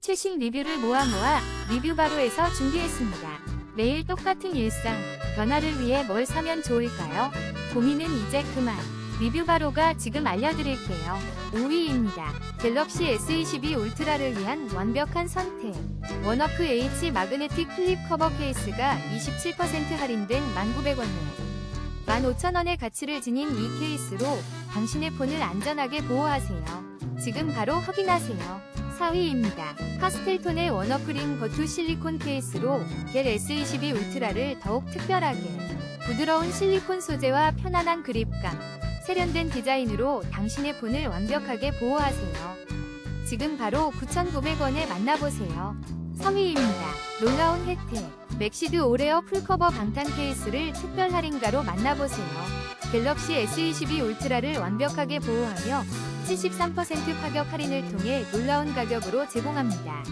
최신 리뷰를 모아 모아 리뷰바로에서 준비했습니다. 매일 똑같은 일상, 변화를 위해 뭘 사면 좋을까요? 고민은 이제 그만. 리뷰바로가 지금 알려드릴게요. 5위입니다. 갤럭시 S22 울트라를 위한 완벽한 선택. 원워크 H 마그네틱 플립 커버 케이스가 27% 할인된 1,900원에 15,000원의 가치를 지닌 이 케이스로 당신의 폰을 안전하게 보호하세요. 지금 바로 확인하세요. 4위입니다. 파스텔톤의 워너프링 버투 실리콘 케이스로 겔 S22 울트라를 더욱 특별하게 부드러운 실리콘 소재와 편안한 그립감, 세련된 디자인으로 당신의 폰을 완벽하게 보호하세요. 지금 바로 9,900원에 만나보세요. 3위입니다. 놀라운 혜택. 맥시드 오레어 풀커버 방탄 케이스를 특별 할인가로 만나보세요. 갤럭시 S22 울트라를 완벽하게 보호하며 73% 파격 할인을 통해 놀라운 가격으로 제공합니다.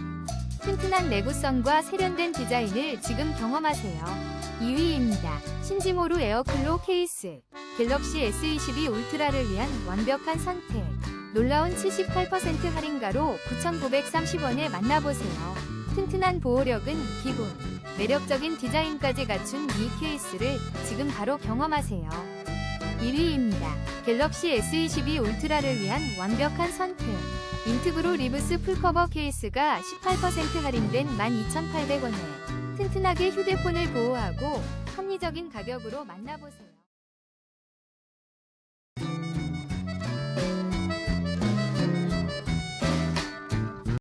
튼튼한 내구성과 세련된 디자인을 지금 경험하세요. 2위입니다. 신지모루 에어클로 케이스. 갤럭시 S22 울트라를 위한 완벽한 선택. 놀라운 78% 할인가로 9,930원에 만나보세요. 튼튼한 보호력은 기본. 매력적인 디자인까지 갖춘 이 케이스를 지금 바로 경험하세요. 1위입니다. 갤럭시 S22 울트라를 위한 완벽한 선택. 인트그로 리브스 풀커버 케이스가 18% 할인된 12,800원에 튼튼하게 휴대폰을 보호하고 합리적인 가격으로 만나보세요.